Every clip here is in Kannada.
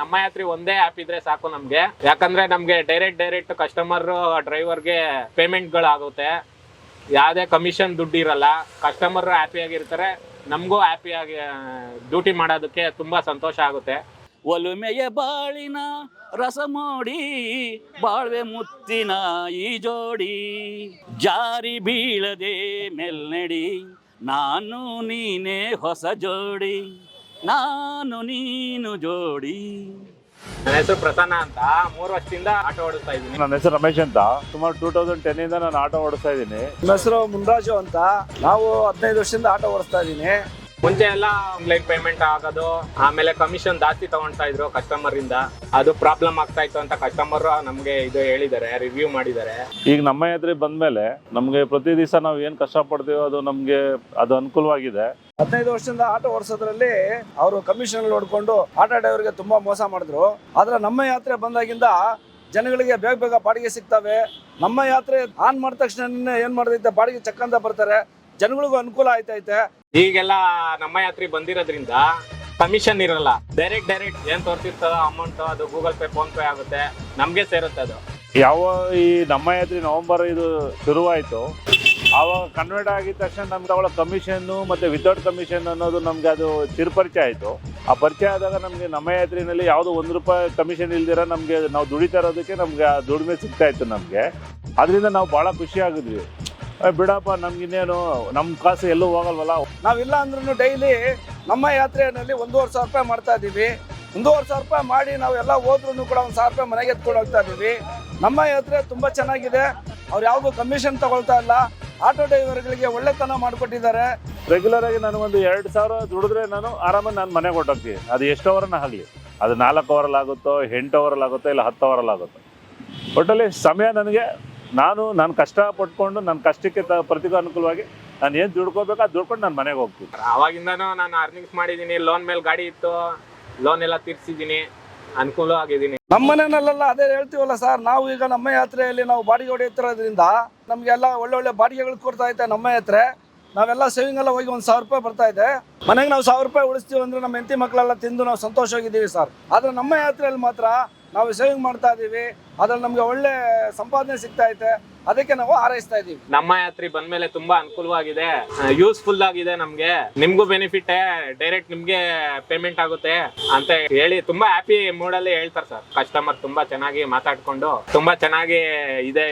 ನಮ್ಮ ಯಾತ್ರಿ ಒಂದೇ ಆ್ಯಪ್ ಇದ್ರೆ ಸಾಕು ನಮಗೆ. ಯಾಕಂದ್ರೆ ನಮಗೆ ಡೈರೆಕ್ಟ್ ಡೈರೆಕ್ಟ್ ಕಸ್ಟಮರ್ ಡ್ರೈವರ್ಗೆ ಪೇಮೆಂಟ್ಗಳಾಗುತ್ತೆ ಯಾವುದೇ ಕಮಿಷನ್ ದುಡ್ಡು ಇರಲ್ಲ. ಕಸ್ಟಮರ್ ಹ್ಯಾಪಿ ಆಗಿರ್ತಾರೆ. ನಮಗೂ ಹ್ಯಾಪಿಯಾಗಿ ಡ್ಯೂಟಿ ಮಾಡೋದಕ್ಕೆ ತುಂಬಾ ಸಂತೋಷ ಆಗುತ್ತೆ. ಒಲುಮೆಯ ಬಾಳಿನ ರಸ ಮೋಡಿ, ಬಾಳ್ವೆ ಮುತ್ತಿನ ಈ ಜೋಡಿ, ಜಾರಿ ಬೀಳದೆ ಮೆಲ್ನಡಿ, ನಾನು ನೀನೇ ಹೊಸ ಜೋಡಿ. ನಾನು ನೀನು ಜೋಡಿ. ನನ್ನ ಹೆಸರು ಪ್ರಸನ್ನ ಅಂತ. ಮೂರು ವರ್ಷದಿಂದ ಆಟೋ ಓಡಿಸ್ತಾ ಇದ್ದೀನಿ. ನನ್ನ ಹೆಸರು ರಮೇಶ್ ಅಂತ. ಸುಮಾರು ಟೂ ತೌಸಂಡ್ ಟೆನ್ ಇಂದ ನಾನು ಆಟೋ ಓಡಿಸ್ತಾ ಇದ್ದೀನಿ. ನನ್ನ ಹೆಸರು ಮುನ್ರಾಜು ಅಂತ. ನಾವು ಹದಿನೈದು ವರ್ಷದಿಂದ ಆಟೋ ಓಡಿಸ್ತಾ ಇದ್ದೀನಿ. ಮುಂಚೆ ಎಲ್ಲ ಆನ್ಲೈನ್ ಪೇಮೆಂಟ್ ಆಗೋದು ಆಮೇಲೆ ಕಮಿಷನ್ ಜಾಸ್ತಿ ತಗೊಳ್ತಾ ಇದ್ರು ಕಸ್ಟಮರ್ ಇಂದ ಅದು ಪ್ರಾಬ್ಲಮ್ ಆಗ್ತಾ ಇತ್ತು ಅಂತ ಕಸ್ಟಮರ್ ನಮ್ಗೆ ಇದು ಹೇಳಿದ್ದಾರೆ ರಿವ್ಯೂ ಮಾಡಿದ್ದಾರೆ. ಈಗ ನಮ್ಮ ಯಾತ್ರೆ ಬಂದ್ಮೇಲೆ ನಮಗೆ ಪ್ರತಿ ದಿವಸ ನಾವು ಏನು ಕಷ್ಟಪಡ್ತೀವೋ ಅದು ನಮಗೆ ಅದು ಅನುಕೂಲವಾಗಿದೆ. ಹದಿನೈದು ವರ್ಷದಿಂದ ಆಟೋ ಓಡಿಸೋದ್ರಲ್ಲಿ ಅವರು ಕಮಿಷನ್ ನೋಡಿಕೊಂಡು ಆಟೋ ಡ್ರೈವರ್ಗೆ ತುಂಬಾ ಮೋಸ ಮಾಡಿದ್ರು. ಆದ್ರೆ ನಮ್ಮ ಯಾತ್ರೆ ಬಂದಾಗಿಂದ ಜನಗಳಿಗೆ ಬೇಗ ಬೇಗ ಬಾಡಿಗೆ ಸಿಗ್ತವೆ. ನಮ್ಮ ಯಾತ್ರೆ ಆನ್ ಮಾಡಿದ ತಕ್ಷಣ ಏನ್ ಮಾಡ್ತೈತೆ? ಬಾಡಿಗೆ ಚಕ್ಕಂತ ಬರ್ತಾರೆ. ಜನಗಳಿಗೂ ಅನುಕೂಲ ಆಯ್ತೈತೆ. ಈಗೆಲ್ಲ ನಮ್ಮ ಯಾತ್ರೆ ಬಂದಿರೋದ್ರಿಂದ ಕಮಿಷನ್ ಇರಲ್ಲ. ಡೈರೆಕ್ಟ್ ಡೈರೆಕ್ಟ್ ಏನ್ ತೋರ್ಸಿರ್ತದೋ ಅಮೌಂಟ್ ಅದು ಗೂಗಲ್ ಪೇ ಫೋನ್ ಪೇ ಆಗುತ್ತೆ. ನಮ್ಗೆ ಸೇರುತ್ತೆ ಅದು. ಯಾವ ಈ ನಮ್ಮ ಯಾತ್ರೆ ನವೆಂಬರ್ ಇದು ಶುರುವಾಯಿತು. ಆವಾಗ ಕನ್ವರ್ಟ್ ಆಗಿದ ತಕ್ಷಣ ನಮ್ಗೆ ಅವಳ ಕಮಿಷನ್ನು ಮತ್ತು ವಿತೌಟ್ ಕಮಿಷನ್ ಅನ್ನೋದು ನಮಗೆ ಅದು ಚಿರುಪರಿಚಯ ಆಯಿತು. ಆ ಪರಿಚಯ ಆದಾಗ ನಮಗೆ ನಮ್ಮ ಯಾತ್ರೆಯಲ್ಲಿ ಯಾವುದೋ ಒಂದು ರೂಪಾಯಿ ಕಮಿಷನ್ ಇಲ್ದಿರ ನಮಗೆ ನಾವು ದುಡಿತಾ ಇರೋದಕ್ಕೆ ನಮ್ಗೆ ಆ ದುಡಿಮೆ ಸಿಗ್ತಾ ಇತ್ತು ನಮಗೆ. ಅದರಿಂದ ನಾವು ಭಾಳ ಖುಷಿ ಆಗಿದ್ವಿ. ಬಿಡಪ್ಪ ನಮ್ಗಿನ್ನೇನು ನಮ್ಮ ಕಾಸು ಎಲ್ಲೂ ಹೋಗಲ್ವಲ್ಲ? ನಾವಿಲ್ಲ ಅಂದ್ರೂ ಡೈಲಿ ನಮ್ಮ ಯಾತ್ರೆಯಲ್ಲಿ ಒಂದೂವರೆ ಸಾವಿರ ರೂಪಾಯಿ ಮಾಡ್ತಾ ಇದ್ದೀವಿ. ಒಂದೂವರೆ ಸಾವಿರ ರೂಪಾಯಿ ಮಾಡಿ ನಾವು ಎಲ್ಲ ಹೋದ್ರೂ ಕೂಡ ಒಂದು ಸಾವಿರ ರೂಪಾಯಿ ಮನೆಗೆ ಎತ್ಕೊಂಡು ಹೋಗ್ತಾ ಇದ್ದೀವಿ. ನಮ್ಮ ಯಾತ್ರೆ ತುಂಬ ಚೆನ್ನಾಗಿದೆ. ಅವ್ರು ಯಾವುದು ಕಮಿಷನ್ ತಗೊಳ್ತಾ ಇಲ್ಲ. ಆಟೋ ಡ್ರೈವರ್ಗಳಿಗೆ ಒಳ್ಳೆತನ ಮಾಡಿಕೊಟ್ಟಿದ್ದಾರೆ. ರೆಗ್ಯುಲರ್ ಆಗಿ ನಾನು ಒಂದು ಎರಡು ಸಾವಿರ ದುಡಿದ್ರೆ ನಾನು ಆರಾಮಾಗಿ ನಾನು ಮನೆಗೆ ಹೊಟ್ಟೋಗ್ತೀನಿ ಅದು ಎಷ್ಟು ಅವರನ್ನ ಆಗಲಿ. ಅದು ನಾಲ್ಕು ಅವರಲ್ಲಿ ಆಗುತ್ತೋ ಎಂಟು ಅವರಲ್ಲಿ ಆಗುತ್ತೋ ಇಲ್ಲ ಹತ್ತು ಅವರಲ್ಲಿ ಆಗುತ್ತೋ. ಒಟ್ಟಲ್ಲಿ ಸಮಯ ನನಗೆ ನಾನು ನಾನು ಕಷ್ಟ ಪಟ್ಕೊಂಡು ನನ್ನ ಕಷ್ಟಕ್ಕೆ ತ ಪ್ರತಿಗೂ ಅನುಕೂಲವಾಗಿ ನಾನು ಏನು ದುಡ್ಕೋಬೇಕು ಅದು ದುಡ್ಕೊಂಡು ನಾನು ಮನೆಗೆ ಹೋಗ್ತೀನಿ. ಅವಾಗಿಂದನೂ ನಾನು ಅರ್ನಿಂಗ್ಸ್ ಮಾಡಿದ್ದೀನಿ ಲೋನ್ ಮೇಲೆ ಗಾಡಿ ಇತ್ತು ಲೋನ್ ಎಲ್ಲ ತೀರ್ಸಿದ್ದೀನಿ. ಅನುಕೂಲ ಆಗಿದ್ದೀನಿ. ನಮ್ಮ ಮನೆಯಲ್ಲೆಲ್ಲ ಅದೇ ಹೇಳ್ತೀವಲ್ಲ ಸರ್, ನಾವು ಈಗ ನಮ್ಮ ಯಾತ್ರೆಯಲ್ಲಿ ನಾವು ಬಾಡಿಗೆ ಹೊಡೆಯುತ್ತಿರೋದ್ರಿಂದ ನಮಗೆಲ್ಲ ಒಳ್ಳೊಳ್ಳೆ ಬಾಡಿಗೆಗಳು ಕೊಡ್ತಾ ಐತೆ ನಮ್ಮ ಯಾತ್ರೆ. ನಾವೆಲ್ಲ ಸೇವಿಂಗ್ ಎಲ್ಲ ಹೋಗಿ ಒಂದು ಸಾವಿರ ರೂಪಾಯಿ ಬರ್ತಾ ಇದೆ. ಮನೆಗೆ ನಾವು ಸಾವಿರ ರೂಪಾಯಿ ಉಳಿಸ್ತೀವಿ ಅಂದ್ರೆ ನಮ್ಮ ಹೆಂಡತಿ ಮಕ್ಕಳೆಲ್ಲ ತಿಂದು ನಾವು ಸಂತೋಷವಾಗಿದ್ದೀವಿ ಸರ್. ಆದರೆ ನಮ್ಮ ಯಾತ್ರೆಯಲ್ಲಿ ಮಾತ್ರ ನಾವು ಸೇವಿಂಗ್ ಮಾಡ್ತಾ ಇದ್ದೀವಿ. ಅದ್ರಲ್ಲಿ ನಮಗೆ ಒಳ್ಳೆ ಸಂಪಾದನೆ ಸಿಗ್ತಾ ಐತೆ ಅದಕ್ಕೆ ನಾವು ಹಾರೈಸ್ತಾ ಇದೀವಿ. ನಮ್ಮ ಯಾತ್ರಿ ಬಂದ್ಮೇಲೆ ತುಂಬಾ ಅನುಕೂಲವಾಗಿದೆ. ಯೂಸ್ಫುಲ್ ಆಗಿದೆ ನಮ್ಗೆ. ನಿಮ್ಗೂ ಬೆನಿಫಿಟ್ ಡೈರೆಕ್ಟ್ ನಿಮ್ಗೆ ಪೇಮೆಂಟ್ ಆಗುತ್ತೆ ಅಂತ ಹೇಳಿ ತುಂಬಾ ಹ್ಯಾಪಿ ಅಲ್ಲಿ ಹೇಳ್ತಾರೆ ಸರ್ ಕಸ್ಟಮರ್ ತುಂಬಾ ಚೆನ್ನಾಗಿ ಮಾತಾಡ್ಕೊಂಡು ತುಂಬಾ ಚೆನ್ನಾಗಿ ಇದೆ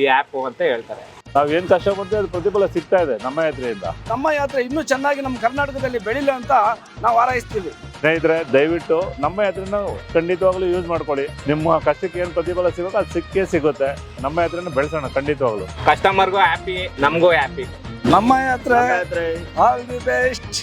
ಈ ಆಪ್ ಅಂತ ಹೇಳ್ತಾರೆ. ನಾವ್ ಏನ್ ಕಷ್ಟ ಪಡ್ತೀವಿ ಅದು ಪ್ರತಿಫಲ ಸಿಗ್ತಾ ಇದೆ ನಮ್ಮ ಯಾತ್ರೆಯಿಂದ. ನಮ್ಮ ಯಾತ್ರೆ ಇನ್ನೂ ಚೆನ್ನಾಗಿ ನಮ್ಮ ಕರ್ನಾಟಕದಲ್ಲಿ ಬೆಳಿಲಿ ಅಂತ ನಾವು ಹಾರೈಸ್ತೀವಿ. ಸ್ನೇಹಿತರೆ ದಯವಿಟ್ಟು ನಮ್ಮ ಹತ್ರನ ಖಂಡಿತವಾಗ್ಲೂ ಯೂಸ್ ಮಾಡ್ಕೊಳ್ಳಿ. ನಿಮ್ಮ ಕಷ್ಟಕ್ಕೆ ಏನು ಪ್ರತಿಫಲ ಸಿಗುತ್ತೆ ಅದು ಸಿಕ್ಕೇ ಸಿಗುತ್ತೆ. ನಮ್ಮ ಹತ್ರನ ಬೆಳೆಸೋಣ ಖಂಡಿತವಾಗ್ಲು. ಕಸ್ಟಮರ್ಗೂ ಹ್ಯಾಪಿ ನಮಗೂ ಹ್ಯಾಪಿ ನಮ್ಮ ಹತ್ರ ಆಲ್ ದಿ ಬೆಸ್ಟ್